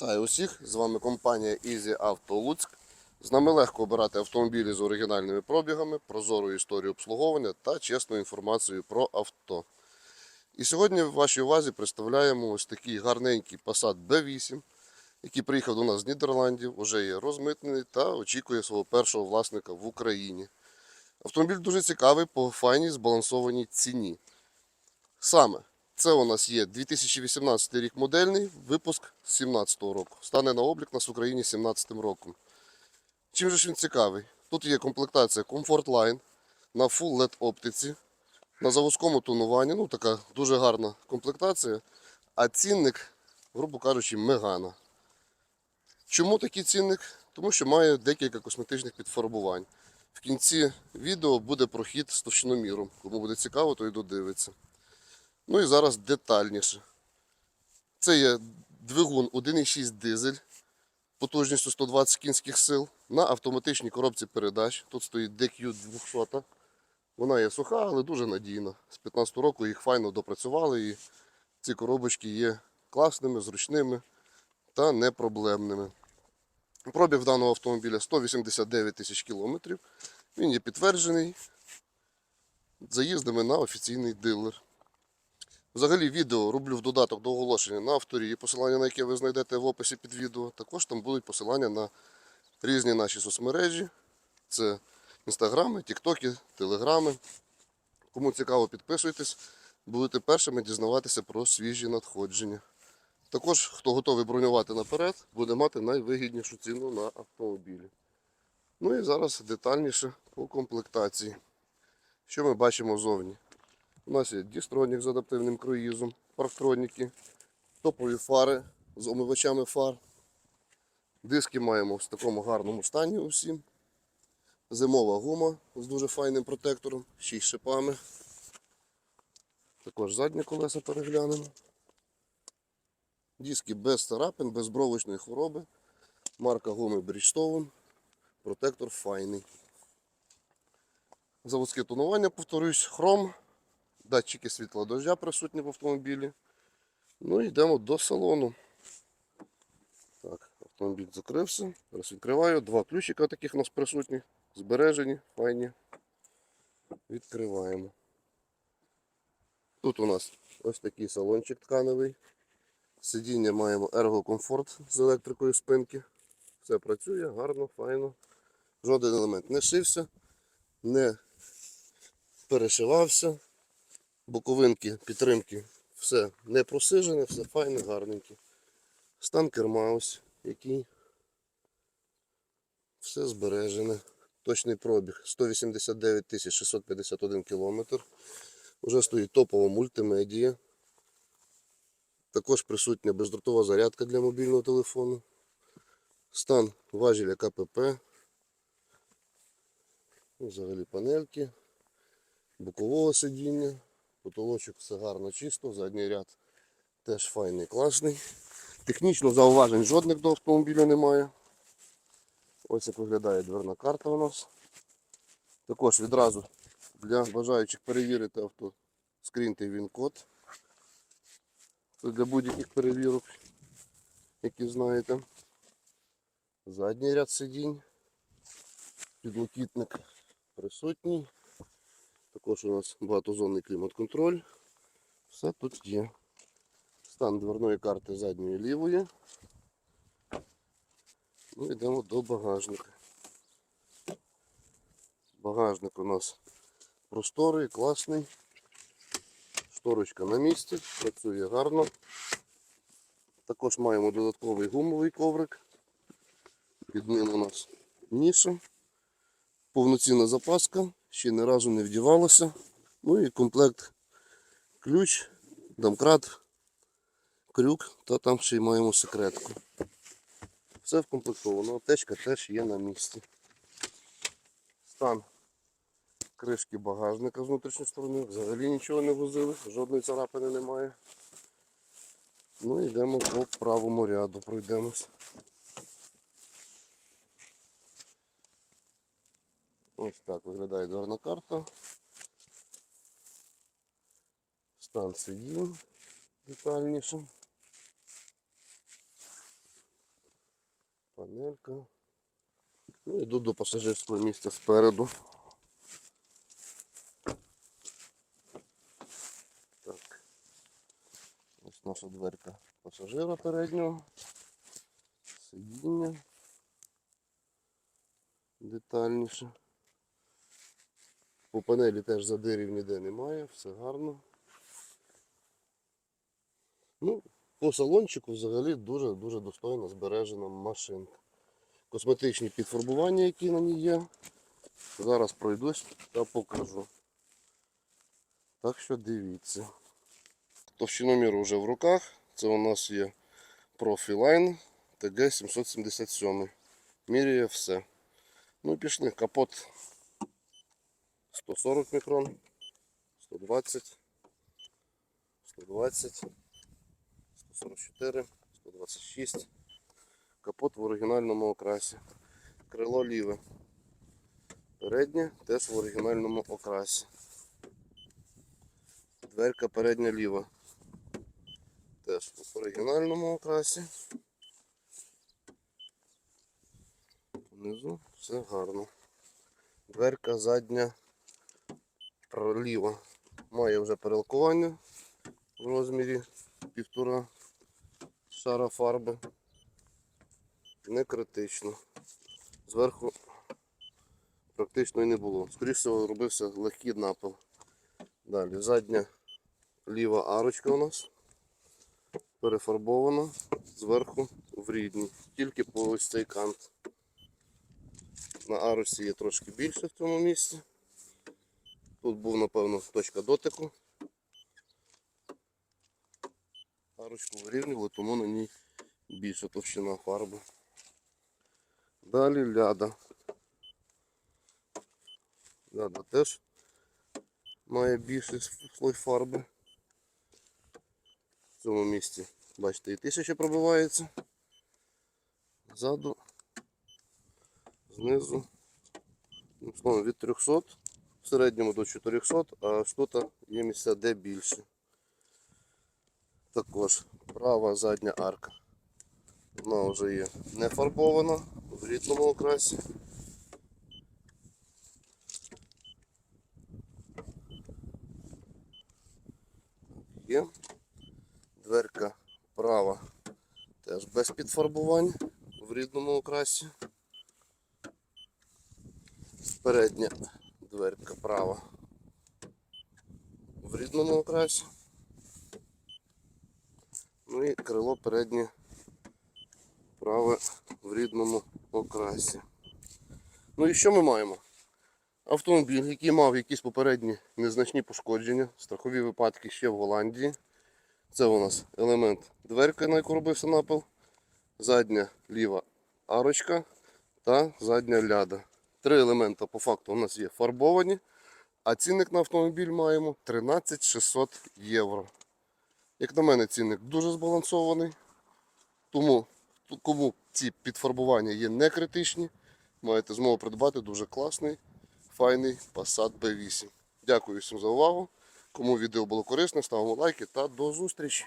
усіх! З вами компанія Easy Auto Луцьк. З нами легко обирати автомобілі з оригінальними пробігами, прозорою історією обслуговування та чесною інформацією про авто. І сьогодні в вашій увазі представляємо ось такий гарненький Passat B8, який приїхав до нас з Нідерландів, вже є розмитнений та очікує свого першого власника в Україні. Автомобіль дуже цікавий по файній збалансованій ціні. Саме це у нас є 2018 рік модельний, випуск 2017 року. Стане на облік нас в Україні 2017 роком. Чим же ж він цікавий? Тут є комплектація Comfort Line на Full LED оптиці, на заводському тонуванні, ну така дуже гарна комплектація, а цінник, грубо кажучи, мегана. Чому такий цінник? Тому що має декілька косметичних підфарбувань. В кінці відео буде прохід з товщиноміром. Кому буде цікаво, то й додивиться. Ну і зараз детальніше. Це є двигун 1,6 дизель потужністю 120 кінських сил на автоматичній коробці передач. Тут стоїть DQ 200. Вона є суха, але дуже надійна. З 15 року їх файно допрацювали і ці коробочки є класними, зручними та непроблемними. Пробіг даного автомобіля 189 тисяч кілометрів. Він є підтверджений заїздами на офіційний дилер. Взагалі відео роблю в додаток до оголошення на авторі, посилання на яке ви знайдете в описі під відео. Також там будуть посилання на різні наші соцмережі. Це інстаграми, тіктоки, телеграми. Кому цікаво, підписуйтесь, будете першими дізнаватися про свіжі надходження. Також, хто готовий бронювати наперед, буде мати найвигіднішу ціну на автомобілі. Ну і зараз детальніше по комплектації. Що ми бачимо зовні? У нас є дістронік з адаптивним круїзом, парктроніки, топові фари з омивачами фар. Диски маємо в такому гарному стані усім. Зимова гума з дуже файним протектором, ще й шипами. Також задні колеса переглянемо. Диски без царапин, без бровочної хвороби. Марка гуми Bridgestone. Протектор файний. Заводське тонування, повторюсь, хром, датчики світла дождя присутні в автомобілі. Ну і йдемо до салону. Так, автомобіль закрився. Зараз відкриваю. Два ключика таких у нас присутні, збережені, файні. Відкриваємо. Тут у нас ось такий салончик тканевий. Сидіння маємо Comfort з електрикою спинки. Все працює гарно, файно. Жоден елемент не шився, не перешивався. Боковинки, підтримки, все не просижене, все файне, гарненьке. Стан керма ось який. Все збережене. Точний пробіг 189 651 кілометр. Уже стоїть топова мультимедія. Також присутня бездротова зарядка для мобільного телефону. Стан важеля КПП. Ну, Взагалі панельки, бокового сидіння, потолочок все гарно чисто, задній ряд теж файний, класний. Технічно зауважень жодних до автомобіля немає. Ось як виглядає дверна карта у нас. Також відразу для бажаючих перевірити авто скріньте він код. Для будь-яких перевірок, які знаєте. Задній ряд сидінь, підлокітник присутній. Також у нас багатозонний клімат-контроль. Все тут є. Стан дверної карти задньої лівої. Ну, йдемо до багажника. Багажник у нас просторий, класний. Шторочка на місці, працює гарно. Також маємо додатковий гумовий коврик. Під ним у нас ніша. Повноцінна запаска, ще ні разу не вдівалася. Ну і комплект ключ, домкрат, крюк та там ще й маємо секретку. Все вкомплектовано. Аптечка теж є на місці. Стан кришки багажника з внутрішньої сторони. Взагалі нічого не возили, жодної царапини немає. Ну йдемо по правому ряду, пройдемось. Ось так виглядає дверна карта. Стан сидінь детальніше. Панелька. Ну, йду до пасажирського місця спереду. Так. Ось наша дверка пасажира переднього. Сидіння. Детальніше. По панелі теж задирів ніде немає, все гарно. Ну, по салончику взагалі дуже-дуже достойно збережена машинка. Косметичні підфарбування, які на ній є. Зараз пройдусь та покажу. Так що дивіться. Товщиномір вже в руках. Це у нас є Profiline TG 777. Міряє все. Ну, пішли. Капот 140 мікрон, 120, 120, 144, 126. Капот в оригінальному окрасі. Крило ліве. Переднє теж в оригінальному окрасі. Дверка передня ліва. Теж в оригінальному окрасі. Внизу все гарно. Дверка задня ліва. Має вже перелкування в розмірі півтора шара фарби. Не критично. Зверху практично і не було. Скоріше робився легкий напил. Далі задня ліва арочка у нас перефарбована зверху в рідній. Тільки по ось цей кант. На арочці є трошки більше в цьому місці. Тут був, напевно, точка дотику. Арочку вирівнювали, тому на ній більша товщина фарби. Далі ляда. Ляда теж має більший слой фарби. В цьому місці, бачите, і тисяча пробивається. Ззаду, знизу, ну, словом, від 300, в середньому до 400, а тут є місця де більше. Також права задня арка. Вона вже є не фарбована в рідному окрасі. Є. Дверка права теж без підфарбувань в рідному окрасі. Передня дверка права в рідному окрасі. Ну і крило переднє праве в рідному окрасі. Ну і що ми маємо? Автомобіль, який мав якісь попередні незначні пошкодження, страхові випадки ще в Голландії. Це у нас елемент дверки, на яку робився напил, задня ліва арочка та задня ляда. Три елемента по факту у нас є фарбовані, а цінник на автомобіль маємо 13 600 євро. Як на мене, цінник дуже збалансований. Тому кому ці підфарбування є не критичні, маєте змогу придбати дуже класний, файний Passat B8. Дякую всім за увагу. Кому відео було корисне, ставимо лайки та до зустрічі!